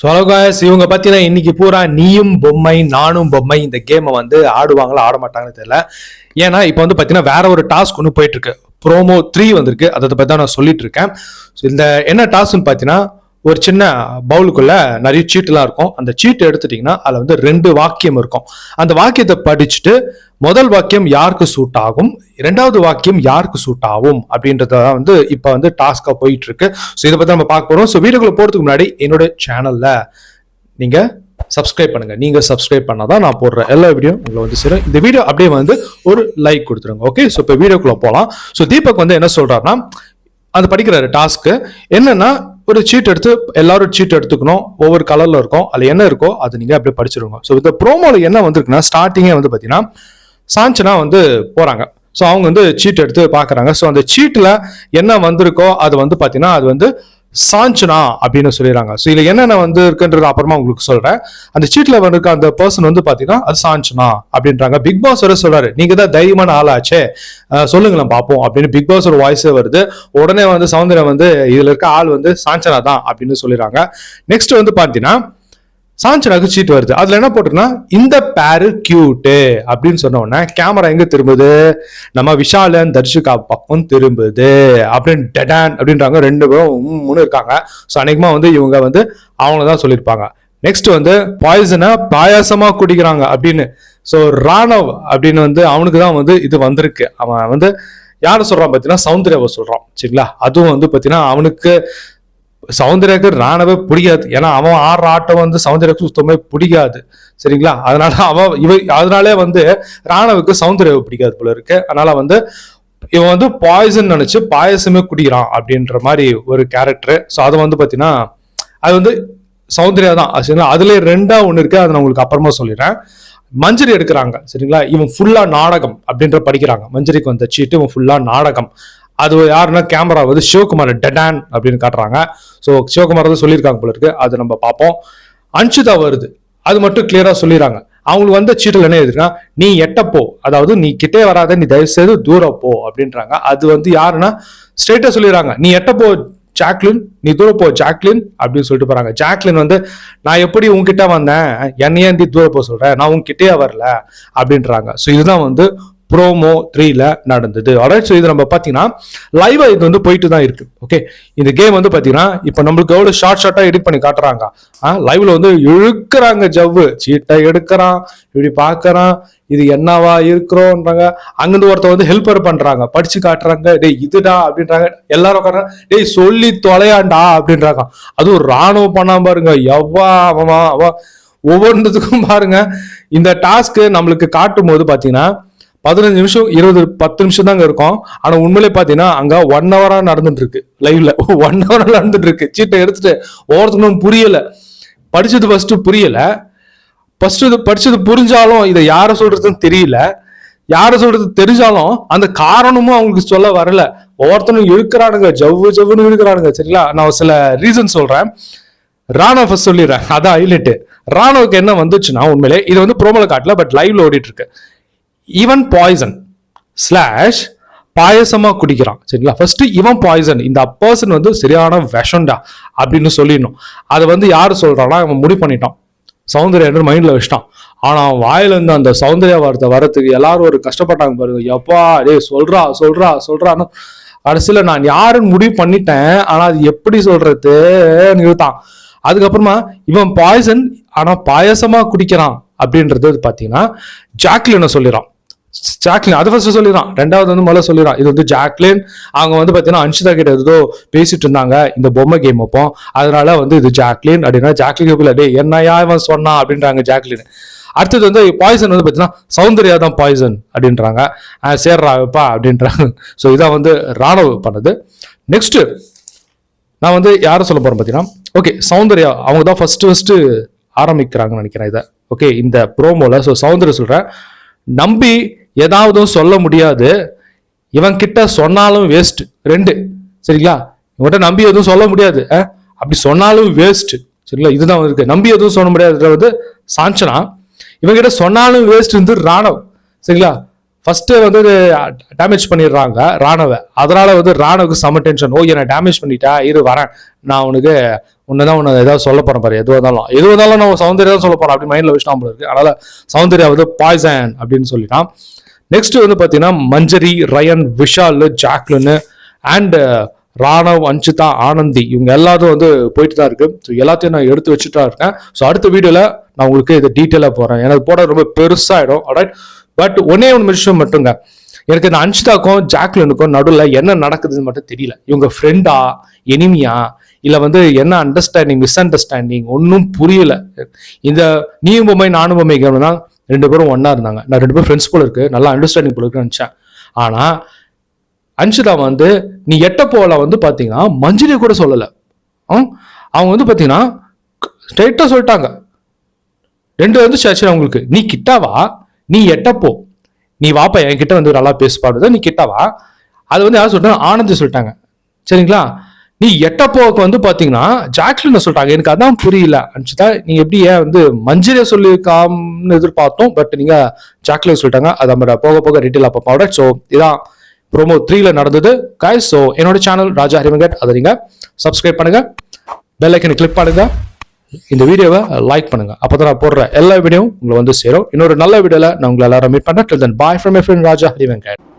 So அலோகாஸ் இவங்க பார்த்தீங்கன்னா இன்னைக்கு பூரா நீயும் பொம்மை நானும் பொம்மை இந்த கேமை வந்து ஆடுவாங்களா ஆட மாட்டாங்கன்னு தெரியல. ஏன்னா இப்போ வந்து பார்த்தீங்கன்னா வேற ஒரு டாஸ்க் ஒன்று போயிட்டு இருக்கு. ப்ரோமோ த்ரீ வந்திருக்கு. அதை பற்றி தான் நான் சொல்லிட்டு இருக்கேன். ஸோ இந்த என்ன டாஸ்க்னு பார்த்தீங்கன்னா ஒரு சின்ன பவுலுக்குள்ள நிறைய சீட்டுலாம் இருக்கும். அந்த சீட்டு எடுத்துட்டீங்கன்னா அதில் வந்து ரெண்டு வாக்கியம் இருக்கும். அந்த வாக்கியத்தை படிச்சுட்டு முதல் வாக்கியம் யாருக்கு சூட் ஆகும்? இரண்டாவது வாக்கியம் யாருக்கு சூட் ஆகும்? அப்படின்றத வந்து இப்போ வந்து டாஸ்காக போயிட்டு இருக்கு ஸோ இதை பற்றி நம்ம பார்க்க போகிறோம் ஸோ வீடியோக்குள்ள போகிறதுக்கு முன்னாடி என்னோட சேனலில் நீங்கள் சப்ஸ்கிரைப் பண்ணுங்க. நீங்க சப்ஸ்கிரைப் பண்ணாதான் நான் போடுற எல்லா வீடியோ உங்களை வந்து சேரும். இந்த வீடியோ அப்படியே வந்து ஒரு லைக் கொடுத்துருங்க. ஓகே ஸோ இப்போ வீடியோக்குள்ள போகலாம் ஸோ தீபக் வந்து என்ன சொல்றாருன்னா அது படிக்கிறாரு டாஸ்க்கு என்னன்னா ஒரு சீட் எடுத்து எல்லாரும் சீட் எடுத்துக்கணும். ஒவ்வொரு கலர்ல இருக்கும். அதுல என்ன இருக்கோ அது நீங்க அப்படியே படிச்சிருங்க. ஸோ இந்த ப்ரோமோல என்ன வந்திருக்குன்னா ஸ்டார்டிங்கே வந்து பாத்தீங்கன்னா சாஞ்சனா வந்து போறாங்க. ஸோ அவங்க வந்து சீட் எடுத்து பார்க்குறாங்க ஸோ அந்த சீட்டில் என்ன வந்திருக்கோ அது வந்து பார்த்தீங்கன்னா அது வந்து சாஞ்சனா அப்படின்னு சொல்லிடுறாங்க. ஸோ இதில் என்னென்ன வந்து இருக்குன்றது அப்புறமா உங்களுக்கு சொல்கிறேன் அந்த சீட்டில் வந்திருக்க அந்த பர்சன் வந்து பார்த்தீங்கன்னா அது சாஞ்சனா அப்படின்றாங்க. பிக் பாஸ் வர சொல்கிறாரு நீங்கள் தான் தைரியமான ஆளாச்சே. சொல்லுங்களேன் பார்ப்போம் அப்படின்னு பிக் பாஸ் ஒரு வாய்ஸே வருது. உடனே வந்து சௌந்தர்யம் வந்து இதில் இருக்க ஆள் வந்து சாஞ்சனா தான் அப்படின்னு சொல்லிடுறாங்க. நெக்ஸ்ட் வந்து பார்த்தீங்கன்னா சாஞ்சனாக்கு சீட் வருது. அதுல என்ன போட்டிருக்குன்னா இந்த பேரு கியூட்டு அப்படின்னு சொன்ன உடனே கேமரா எங்க திரும்புது? நம்ம விஷாலன் தர்ஷிகா பக்கம் திரும்புது. அப்படின்னு டெடான் அப்படின்றாங்க. ரெண்டு பேரும் மூணு இருக்காங்க. ஸோ அநேகமா வந்து இவங்க வந்து அவங்க தான் சொல்லியிருப்பாங்க. நெக்ஸ்ட் வந்து பாய்சனை பாயாசமா குடிக்கிறாங்க அப்படின்னு. ஸோ ராணவ் அப்படின்னு வந்து அவனுக்கு தான் வந்து இது வந்திருக்கு. அவன் வந்து யாரை சொல்றான் பார்த்தீங்கன்னா சௌந்தர்யாவை சொல்றான். சரிங்களா? அதுவும் வந்து பார்த்தீங்கன்னா அவனுக்கு சௌந்தர்யாக்கு ராணவே பிடிக்காது. ஏன்னா அவன் ஆடுற ஆட்டம் வந்து சௌந்தர்யாவுக்கு சுத்தமே பிடிக்காது. சரிங்களா? அதனால அவன் இவ அதனாலே வந்து ராணவுக்கு சௌந்தர்யாவை பிடிக்காது போல இருக்கு. அதனால வந்து இவன் வந்து பாய்சன் நினைச்சு பாயசமே குடிக்கிறான் அப்படின்ற மாதிரி ஒரு கேரக்டர் ஸோ அதை வந்து பார்த்தீங்கன்னா அது வந்து சௌந்தர்யா தான். சரிங்களா? அதுல ரெண்டா ஒன்று இருக்கு. அதை நான் உங்களுக்கு அப்புறமா சொல்லிடுறேன். மஞ்சரி எடுக்கிறாங்க. சரிங்களா? இவன் ஃபுல்லா நாடகம் அப்படின்ற படிக்கிறாங்க. மஞ்சரிக்கு வந்த சீட்டு இவன் ஃபுல்லா நாடகம். அது யாருன்னா கேமரா வந்து சிவகுமார் டெடான் அப்படின்னு காட்டுறாங்க. ஸோ சிவகுமார் தான் சொல்லியிருக்காங்க போல இருக்கு. அது நம்ம பார்ப்போம். அன்ஷிதா வருது. அது மட்டும் கிளியரா சொல்லிடுறாங்க. அவங்களுக்கு வந்த சீட்டில் என்ன எதுனா நீ எட்டப்போ அதாவது நீ கிட்டே வராத நீ தயவு செய்து தூரம் போ. அப்படின்றாங்க. அது வந்து யாருன்னா ஸ்ட்ரெயிட்டா சொல்லிடுறாங்க. நீ எட்டப்போ ஜாக்லின். நீ தூரம் போ ஜாக்லின். அப்படின்னு சொல்லிட்டு போறாங்க. ஜாக்லின் வந்து நான் எப்படி உங்ககிட்ட வந்தேன்? என்னையே நீ தூரம் போக சொல்றேன் நான் உங்ககிட்டயே வரல. அப்படின்றாங்க. ஸோ இதுதான் வந்து ப்ரோமோ த்ரீல நடந்தது. Alright ஸோ இது நம்ம பார்த்தீங்கன்னா லைவா இது வந்து போயிட்டு தான் இருக்கு. ஓகே இந்த கேம் வந்து பார்த்தீங்கன்னா இப்போ நம்மளுக்கு எவ்வளோ ஷார்ட் ஷார்ட்டாக எடிட் பண்ணி காட்டுறாங்க? ஆ லைவ்ல வந்து இழுக்கிறாங்க ஜவ்வு. சீட்டை எடுக்கிறான் இப்படி பார்க்கறான் இது என்னவா இருக்கிறோன்றாங்க. அங்கிருந்து ஒருத்தர் வந்து ஹெல்ப்பர் பண்றாங்க. படிச்சு காட்டுறாங்க டேய் இதுடா அப்படின்றாங்க. எல்லாரும் உட்காடுறாங்க டேய் சொல்லி தொலையாண்டா அப்படின்றாங்க. அதுவும் ராணுவம் பண்ணாம பாருங்க. எவ்வா அவன் அவ ஒவ்வொன்றுத்துக்கும் பாருங்க. இந்த டாஸ்க்கு நம்மளுக்கு காட்டும் போது பார்த்தீங்கன்னா பதினஞ்சு நிமிஷம் இருபது பத்து நிமிஷம் தாங்க இருக்கும். ஆனா உண்மையிலே பாத்தீங்கன்னா அங்க ஒன் ஹவரா நடந்துட்டு இருக்கு லைவ்ல ஒன் ஹவரா நடந்துட்டு இருக்கு சீட்டை எடுத்துட்டு ஒவ்வொருத்தனும் புரியல. படிச்சது ஃபர்ஸ்ட் புரியல. ஃபர்ஸ்ட் இது படிச்சது புரிஞ்சாலும் இதை யார சொல்றதுன்னு தெரியல. யார சொல்றது தெரிஞ்சாலும் அந்த காரணமும் அவங்களுக்கு சொல்ல வரல. ஒவ்வொருத்தனும் இழுக்கிறானுங்க ஜவ்வு ஜவ்வுன்னு இழுக்கிறானுங்க சரிங்களா? நான் சில ரீசன் சொல்றேன். ராணுவ ஃபர்ஸ்ட் சொல்லிடுறேன். அதான் ஹைலைட் ராணுவுக்கு என்ன வந்துச்சுன்னா உண்மையிலே இது வந்து ப்ரோமோல காட்டல பட் லைவ்ல ஓடிட்டு இருக்கு இவன் பாய்சன் ஸ்லாஷ் பாயசமாக குடிக்கிறான். சரிங்களா? ஃபர்ஸ்ட் இவன் பாய்சன் இந்த பர்சன் வந்து சரியான விஷம்டா அப்படின்னு சொல்லிடணும். அதை வந்து யார் சொல்றான்னா அவன் முடிவு பண்ணிட்டான். சௌந்தர்யா மைண்டில் வச்சிட்டான். ஆனால் அவன் வாயிலிருந்து அந்த சௌந்தர்யா வார்த்தை வரத்துக்கு எல்லாரும் ஒரு கஷ்டப்பட்டாங்க பாருங்க. எப்பா டேய் சொல்றா சொல்றா சொல்றான்னு. கடைசியில் நான் யாருன்னு முடிவு பண்ணிட்டேன். ஆனால் அது எப்படி சொல்றதுன்னு இழுத்தான். அதுக்கப்புறமா இவன் பாய்சன் ஆனால் பாயசமாக குடிக்கிறான். அப்படின்றது பார்த்தீங்கன்னா ஜாக்லின சொல்லிடுறான். ஜாக்லின் அது ஃபர்ஸ்ட் சொல்லிடுறான். ரெண்டாவது வந்து முதல்ல சொல்லிடுறான். இது வந்து ஜாக்லின் அவங்க வந்து பார்த்தீங்கன்னா அன்ஷிதா கிட்ட ஏதோ பேசிட்டு இருந்தாங்க. இந்த பொம்மை கேம் வைப்போம் அதனால வந்து இது ஜாக்லின் அப்படின்னா ஜாக்லின் கேட்கல டே என்னையா இவன் சொன்னான்? அப்படின்றாங்க ஜாக்லின். அடுத்தது வந்து பாய்சன் வந்து பார்த்தீங்கன்னா சௌந்தர்யா தான் பாய்சன் அப்படின்றாங்க. சேர்றா வைப்பா அப்படின்றாங்க. ஸோ இதான் வந்து ராணுவ பண்ணது. நெக்ஸ்ட்டு நான் வந்து யாரை சொல்ல போகிறேன் பார்த்தீங்கன்னா ஓகே சௌந்தர்யா அவங்க தான் ஃபர்ஸ்ட் ஃபஸ்ட்டு ஆரம்பிக்கிறாங்கன்னு நினைக்கிறேன் இதை. ஓகே இந்த ப்ரோமோவில் ஸோ சௌந்தர்யா சொல்கிறேன் நம்பி ஏதாவதும் சொல்ல முடியாது. இவன் கிட்ட சொன்னாலும் வேஸ்ட் ரெண்டு. சரிங்களா? இவன்கிட்ட நம்பி எதுவும் சொல்ல முடியாது. அப்படி சொன்னாலும் வேஸ்ட் சரிங்களா? இதுதான் இருக்கு. நம்பி எதுவும் சொல்ல முடியாது சாஞ்சனா. இவங்கிட்ட சொன்னாலும் வேஸ்ட் வந்து ராணவ். சரிங்களா? ஃபர்ஸ்ட் வந்து டேமேஜ் பண்ணிடுறாங்க ராணுவ. அதனால வந்து ராணுவுக்கு செம டென்ஷன் ஓ என்னை டேமேஜ் பண்ணிட்டா இரு வரேன். நான் உனக்கு உன்னதான் உன்னை ஏதாவது சொல்ல போகிறேன் பாரு எதுவாக இருந்தாலும். எதுவாக இருந்தாலும் நம்ம சௌந்தர்யா தான் சொல்ல போறோம் அப்படி மைண்ட்ல வச்சுட்டான் போல இருக்கு. அதனால சௌந்தர்யா வந்து பாய்சன் அப்படின்னு சொல்லிட்டான். நெக்ஸ்ட் வந்து பார்த்தீங்கன்னா Manjari Rayan Vishal Jacqueline and uh, Raanav Anjitha Anandhi இவங்க எல்லாரும் வந்து போயிட்டு தான் இருக்கு. ஸோ எல்லாத்தையும் நான் எடுத்து வச்சுட்டு தான் இருக்கேன். ஸோ அடுத்த வீடியோவில் நான் உங்களுக்கு இது டீட்டெயிலாக போகிறேன் எனக்கு போட ரொம்ப பெருசாகிடும் ரைட் பட் ஒன்னே ஒன்று விஷயம் மட்டுங்க. எனக்கு இந்த அன்ஷிதாக்கும் ஜாக்லினுக்கும் நடுவில் என்ன நடக்குதுன்னு மட்டும் தெரியல. இவங்க ஃப்ரெண்டா எனிமியா இல்லை வந்து என்ன அண்டர்ஸ்டாண்டிங் மிஸ் அண்டர்ஸ்டாண்டிங் ஒன்றும் புரியல. இந்த நீயும் பொம்மை நானும் பொம்மை கேம்னா ரெண்டு பேரும் ஒன்றா இருந்தாங்க. நான் ரெண்டு பேரும் ஃப்ரெண்ட்ஸ் போல இருக்கு. நல்லா அண்டர்ஸ்டாண்டிங் போல இருக்குன்னு நினச்சேன். ஆனால் அன்ஷிதா வந்து நீ எட்ட போல வந்து பார்த்தீங்கன்னா மஞ்சளி கூட சொல்லலை. ம்? அவங்க வந்து பார்த்தீங்கன்னா ஸ்ட்ரைட்டாக சொல்லிட்டாங்க. ரெண்டு வந்து சரி அவங்களுக்கு. நீ கிட்டாவா? நீ எட்டப்போ நீ வாப்பா என்கிட்ட வந்து நல்லா பேசுப்பாடு நீ கிட்டாவா? அது வந்து யாரும் சொல்லிட்டாங்க? ஆனந்தி சொல்லிட்டாங்க. சரிங்களா? நீ எட்டப்போவுக்கு வந்து பாத்தீங்கன்னா ஜாக்லின் சொல்லிட்டாங்க? எனக்கு அதான் புரியல. அன்ஷிதா நீங்க எப்படி ஏன் வந்து மஞ்சளை சொல்லியிருக்காம்னு எதிர்பார்த்தோம் பட் நீங்க ஜாக்லின் சொல்லிட்டாங்க. அது நம்ம போக போக டீட்டெயில் பார்ப்போம். ஸோ இதான் ப்ரோமோ த்ரீல நடந்தது. காய் ஸோ என்னோட சேனல் ராஜா ஹரிமகட் அதை நீங்க சப்ஸ்கிரைப் பண்ணுங்க. பெல் ஐக்கனை கிளிக் பண்ணுங்க. இந்த வீடியோவை லைக் பண்ணுங்க. அப்பதான் நான் போடுற எல்லா வீடியோவும் உங்களை வந்து சேரும். இன்னொரு நல்ல வீடியோவில் நான் உங்களை எல்லாரும் மீட் பண்றேன். Bye from F Raja Harivenkat